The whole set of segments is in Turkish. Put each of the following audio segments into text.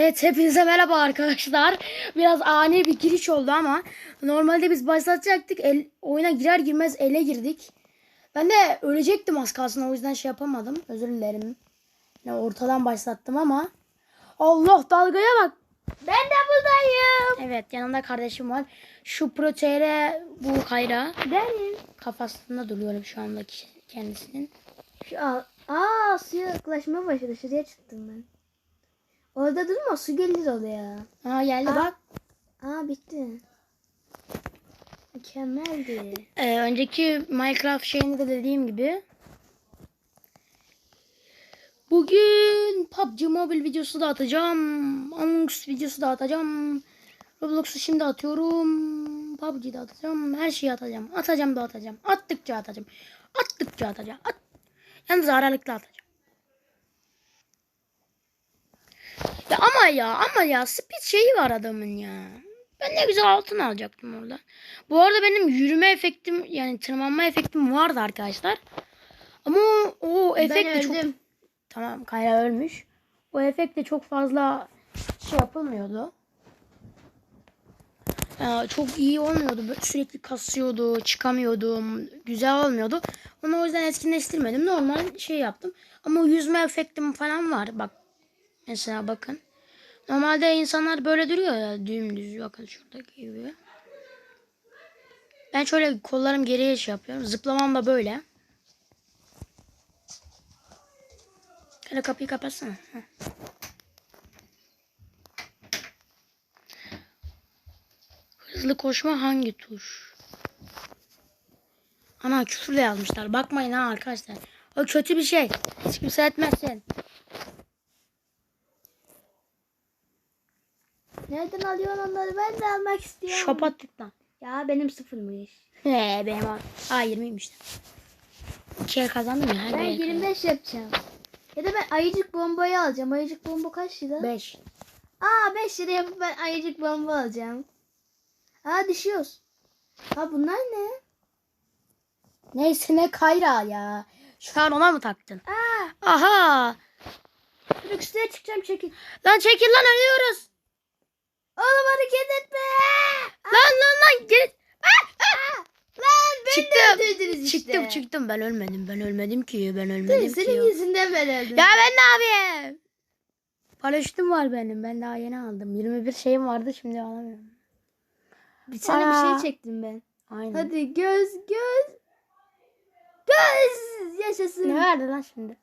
Evet hepinize merhaba arkadaşlar. Biraz ani bir giriş oldu ama normalde biz başlatacaktık. El, oyuna girer girmez ele girdik. Ben de ölecektim az kalsın o yüzden şey yapamadım. Özür dilerim. Yani ortadan başlattım ama. Allah dalgaya bak. Ben de buradayım. Evet yanımda kardeşim var. Şu protere bu kayra. Benim. Kafasında duruyorum şu anda kendisinin. Şu al. Aa suya yaklaşmaya başladı. Şuraya çıktım ben. Orada durma su gelir oraya. Aa geldi Aa. bak. Aa bitti. Mükemmeldi. Ee, önceki Minecraft şeyinde de dediğim gibi bugün PUBG Mobile videosu da atacağım. Among Us videosu da atacağım. Roblox'u şimdi atıyorum. PUBG'de atacağım. Her şeyi atacağım. Atacağım da atacağım. Attıkça atacağım. Attıkça atacağım. At. Yalnız aralıklı atacağım. Ya ama ya ama ya speed şeyi var adamın ya. Ben ne güzel altın alacaktım orada. Bu arada benim yürüme efektim yani tırmanma efektim vardı arkadaşlar. Ama o, o efekt de çok... Tamam Kayra ölmüş. O efekt de çok fazla şey yapılmıyordu. Ee, çok iyi olmuyordu. Böyle sürekli kasıyordu, çıkamıyordum. Güzel olmuyordu. Onu o yüzden etkinleştirmedim. Normal şey yaptım. Ama yüzme efektim falan var. Bak mesela bakın. Normalde insanlar böyle duruyor ya dümdüz bakın şuradaki gibi. Ben şöyle kollarım geriye şey yapıyorum. Zıplamam da böyle. Hele kapıyı kapatsana. Hızlı koşma hangi tuş? Ana küfürle yazmışlar. Bakmayın ha arkadaşlar. O kötü bir şey. Hiç kimse etmezsin. Nereden alıyorsun onları? Ben de almak istiyorum. Şopa tıklan. Ya benim sıfırmış. He benim var. Aa 20'ymiş. İkiye kazandım ya. Ben 25 yapacağım. Ya da ben ayıcık bombayı alacağım. Ayıcık bomba kaç lira? 5. Aa 5 lira yapıp ben ayıcık bomba alacağım. Aa düşüyoruz. Ha bunlar ne? Neyse ne kayra ya. Şu an ona mı taktın? Aa Aha. dur üstüne çıkacağım çekil. Lan çekil lan ölüyoruz. Oğlum hareket etme. Lan lan lan gel. Lan beni de Çıktım. öldürdünüz işte. Çıktım çıktım ben ölmedim. Ben ölmedim ki. Ben ölmedim ki. Senin yüzünden ben öldüm. Ya ben ne yapayım? Paraşütüm var benim. Ben daha yeni aldım. 21 şeyim vardı şimdi alamıyorum. Bir sana bir Aa. şey çektim ben. Aynen. Hadi göz göz. Göz yaşasın. Ne verdi lan şimdi?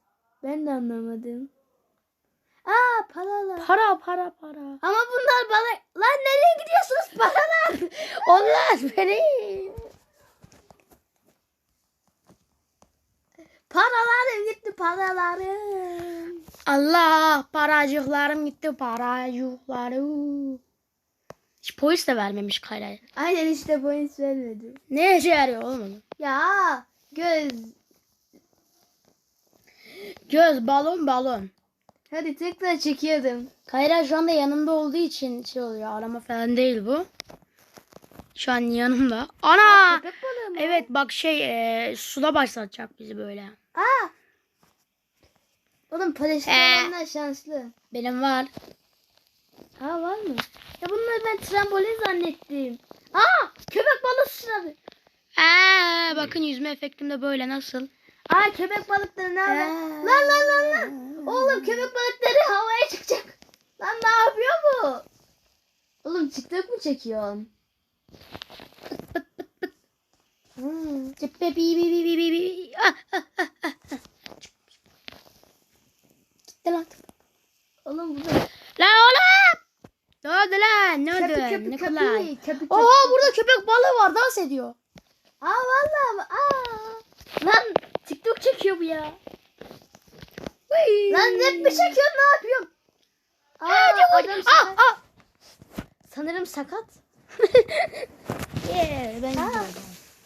Ben de anlamadım. Aa paralar. Para para para. Ama bunlar bana... Lan nereye gidiyorsunuz paralar? Onlar benim. Paralarım gitti paralarım. Allah paracıklarım gitti paracıklarım. Hiç polis de vermemiş Kayra'ya. Aynen işte hiç vermedi. Ne işe yarıyor oğlum? Ya göz. Göz balon balon. Hadi tekrar çekiyordum. Kayra şu anda yanımda olduğu için şey oluyor. Arama falan değil bu. Şu an yanımda. Ana! Evet bak şey e, suda başlatacak bizi böyle. Aa. Oğlum paraşüt Ee. şanslı. Benim var. Ha var mı? Ya bunları ben trambolin zannettim. Aa köpek balığı sıçradı. Aa, bakın yüzme efektim de böyle nasıl? Aa köpek balıkları ne? Ee. Lan lan lan lan. Oğlum köpek balıkları havaya çıkacak. Lan ne yapıyor bu? Oğlum TikTok mu çekiyorsun? Hmm. Cippe bi bi bi bi bi bi. Gitti lan. Oğlum bu da Lan oğlum! Ne oldu lan? Ne oldu? köpük köpük ne kolay. köpük köpük. Oha burada köpek balığı var dans ediyor. Aa vallahi? Aa. Ya. Lan net mi çekiyorsun ne yapıyorsun? Aa, adam Ah sakat. ah. Sanırım sakat. Yeah, ben Aa.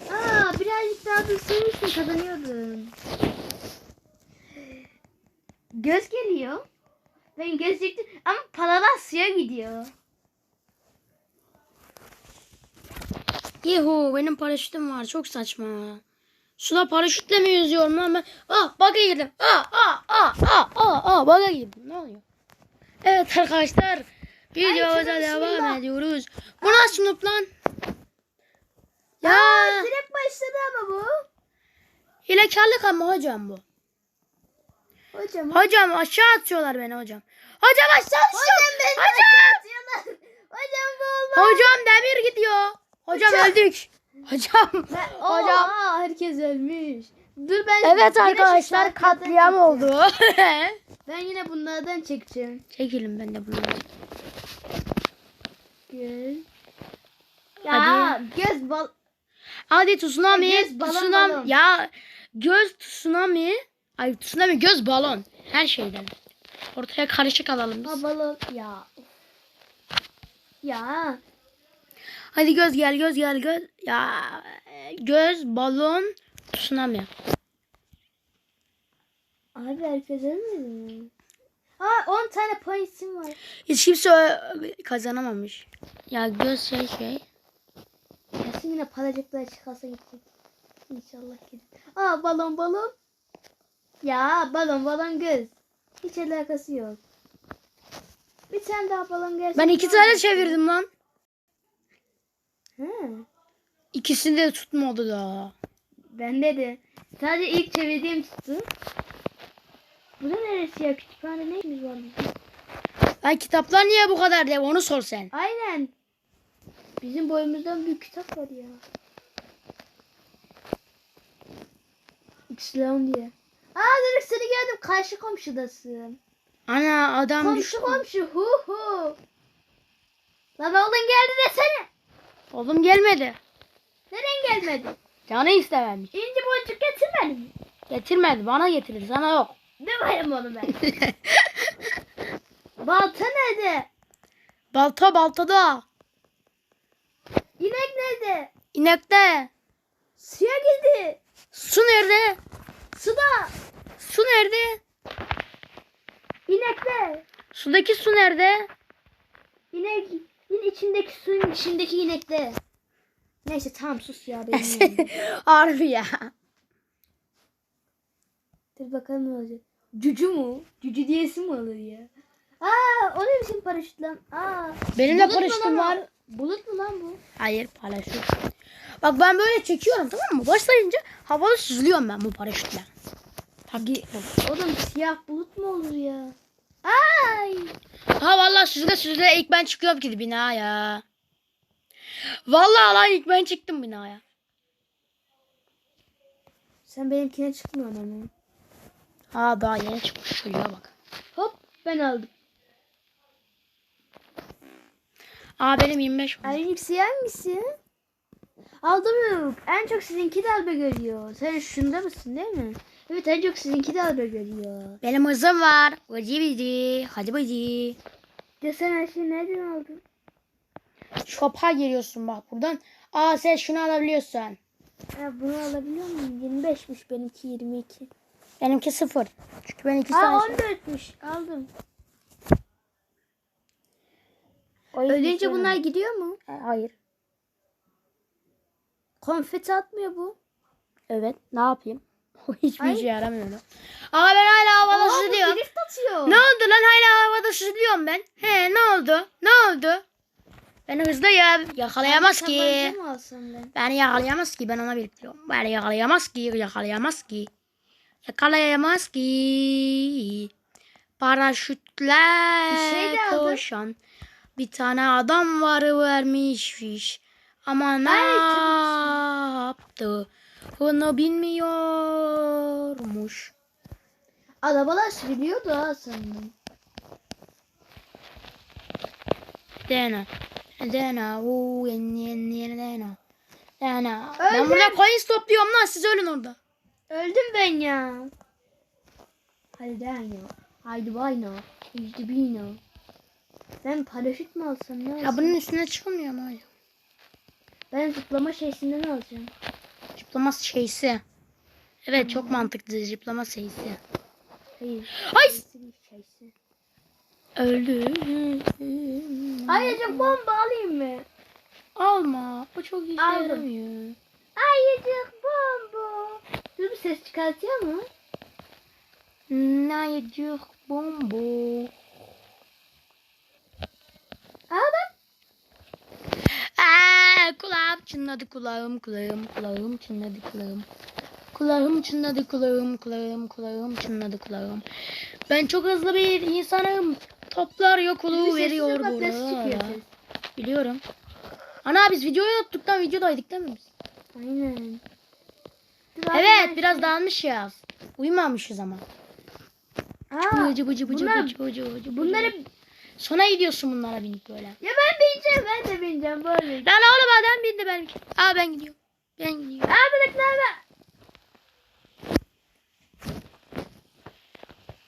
Aa birazcık daha dursaydın kazanıyordun. Göz geliyor. Ben göz çektim ama paralar suya gidiyor. Yuhu benim paraşütüm var çok saçma. Suda paraşütle mi yüzüyorum lan ben? Ah bug'a girdim. Ah ah ah ah ah ah bug'a girdim. Ne oluyor? Evet arkadaşlar. Videomuza şuna devam ediyoruz. Bu nasıl noob lan? Ya Aa, direkt başladı ama bu. hilekarlık ama hocam bu. Hocam. Hocam aşağı atıyorlar beni hocam. Hocam aşağı atıyor. Hocam beni Hocam. atıyorlar. Hocam bu olmaz. Hocam demir gidiyor. Hocam Hocam. öldük. Hocam. Ben, Hocam. Aa, herkes ölmüş. Dur ben Evet arkadaşlar katliam oldu. Ben yine bunlardan çekeceğim. Çekilin ben de bunu. Göz. Ya Hadi. göz bal. Hadi tsunami. Göz balon, tsunami. balon. Ya göz tsunami. Ay tsunami göz balon. Her şeyden. Ortaya karışık alalım biz. Ha balon. Ya. Ya. Hadi göz gel göz gel göz. Ya göz balon tsunami. Abi herkes ölmedi mi? Aa 10 tane pointim var. Hiç kimse kazanamamış. Ya göz şey şey. Kesin yine paracıklar çıkarsa gidecek. İnşallah gelir. Aa balon balon. Ya balon balon göz. Hiç alakası yok. Bir tane daha balon gelsin. Ben iki tane çevirdim lan. Hı. İkisini de tutmadı da. Bende de. Sadece ilk çevirdiğim tuttu. Bu da neresi ya? Kütüphane ne işimiz var bizim? Ay kitaplar niye bu kadar dev onu sor sen. Aynen. Bizim boyumuzdan büyük kitap var ya. İslam diye. Aa direkt seni gördüm. Karşı komşudasın. Ana adam Komşu düştü. komşu. Hu hu. Lan oğlun geldi desene. Oğlum gelmedi. Neren gelmedi? Canı istememiş. İnci boncuk getirmedi mi? Getirmedi bana getirir sana yok. Ne varım onu ben? Balta nerede? Balta baltada. İnek nerede? İnekte. Suya girdi. Su nerede? Suda. Su nerede? İnekte. Sudaki su nerede? İnek. İn içindeki suyun içindeki inekte. Neyse tamam sus ya benim. Harbi ya. Dur bakalım ne olacak. Cücü mu? Cücü diyesi mi olur ya? Aa o ne biçim paraşüt lan? Aa. Benim de paraşütüm o? var. Bulut mu lan bu? Hayır paraşüt. Bak ben böyle çekiyorum tamam mı? Başlayınca havada süzülüyorum ben bu paraşütle. Tabii. Oğlum siyah bulut mu olur ya? Ay. Ha vallahi süzüle süzüle ilk ben çıkıyorum ki binaya. Vallahi lan ilk ben çıktım binaya. Sen benimkine çıkmıyorsun ama. Ha daha yeni çıkmış şuraya bak. Hop ben aldım. Aa benim 25 oldu. Ay siyah misin? Aldım yok. En çok sizinki dalga görüyor. Sen şunda mısın değil mi? Evet en çok sizinki dalga görüyor. Benim hızım var. Vıcı bizi. Hadi sen her şeyi nereden aldın? Shop'a giriyorsun bak buradan. Aa sen şunu alabiliyorsun. Ya bunu alabiliyor muyum? 25'miş benimki 22. Benimki sıfır. Çünkü ben iki Aa tane. 14'müş. Aldım. Ölünce bunlar gidiyor mu? Ha, Hayır. Konfeti atmıyor bu. Evet. Ne yapayım? O hiçbir Ay. işe yaramıyor. lan. Aa ben hala havada bu süzülüyorum. Ne oldu lan hala havada süzülüyorum ben. He ne oldu? Ne oldu? Ben hızlıyım. Yakalayamaz ki. Ben? Beni yakalayamaz ki ben ona bekliyorum. Beni yakalayamaz ki. Yakalayamaz ki. Yakalayamaz ki. Paraşütle Bir şey de aldım. koşan bir tane adam var vermiş fiş. Ama ne Ay, yaptı? Bunu bilmiyormuş. Arabalar sürülüyordu ha sanırım. Dena. Dena. Uuu. Yen yen yen dena. Dena. Ben Öldüm. burada coins topluyorum lan. Siz ölün orada. Öldüm ben ya. Hadi den ya. Haydi bayna. Yüzde bina. Ben paraşüt mü alsam ne alsam? Ya bunun üstüne çıkılmıyor mu hala? Ben zıplama şeysinden alacağım. Zıplama şeysi. Evet çok mantıklı zıplama şeysi. Hayır. Ay! Şeysi. Öldü. Ayrıca bomba alayım mı? Alma. O çok işe Aldım. yaramıyor. Ayıcık bomba. Dur bir ses çıkartıyor mu? Nayıcık bombo. Çınladı kulağım kulağım kulağım çınladı kulağım. Kulağım çınladı kulağım kulağım kulağım çınladı kulağım. Ben çok hızlı bir insanım. Toplar veriyor bak nasıl çıkıyor burada. Biliyorum. Ana biz videoyu unuttuk lan videodaydık değil mi biz? Aynen. Abi, Evet biraz dağılmış ya. Uyumamışız ama. Aa, Bıcı bıcı bıcı bunlar- bıcı bıcı bıcı. bunları Sona gidiyorsun bunlara binip böyle. ya ben bineceğim ben de bineceğim böyle. Lan oğlum adam bindi ben. Aa ben gidiyorum. Ben gidiyorum. Aa balıklar var.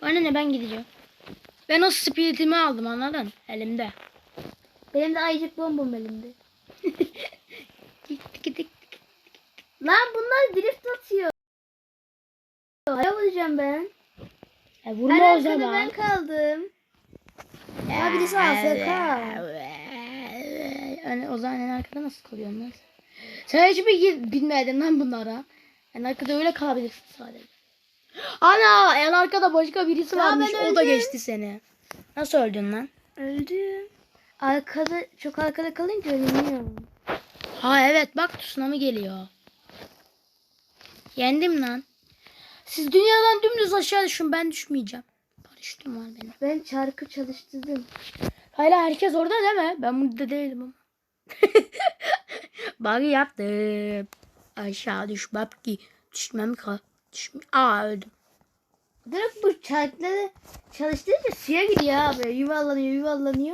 Bana ne ben gideceğim. Ben o spiritimi aldım anladın? Elimde. Benim de ayıcık bombom elimde. Tik tik tik. Lan bunlar drift atıyor. Aya vuracağım ben. E, vurma o zaman. ben kaldım. Ya birisi AFK. Yani o zaman en arkada nasıl kalıyorsun lan? Sen hiç mi gir- bilmedin lan bunlara? En arkada öyle kalabilirsin sadece. Ana en arkada başka birisi Ya varmış. O da geçti seni. Nasıl öldün lan? Öldüm. Arkada çok arkada kalınca ölmüyorum. Ha evet bak tsunami geliyor. Yendim lan. Siz dünyadan dümdüz aşağı düşün ben düşmeyeceğim. Paraşütüm var benim. Ben çarkı çalıştırdım. Hala herkes orada değil mi? Ben burada değilim ama. Buggy yaptım. Aşağı düşmem ki. Düşmem ki. Düşmem. Aa öldüm. Direkt bu çarkları çalıştırınca suya gidiyor abi. Yuvarlanıyor yuvarlanıyor.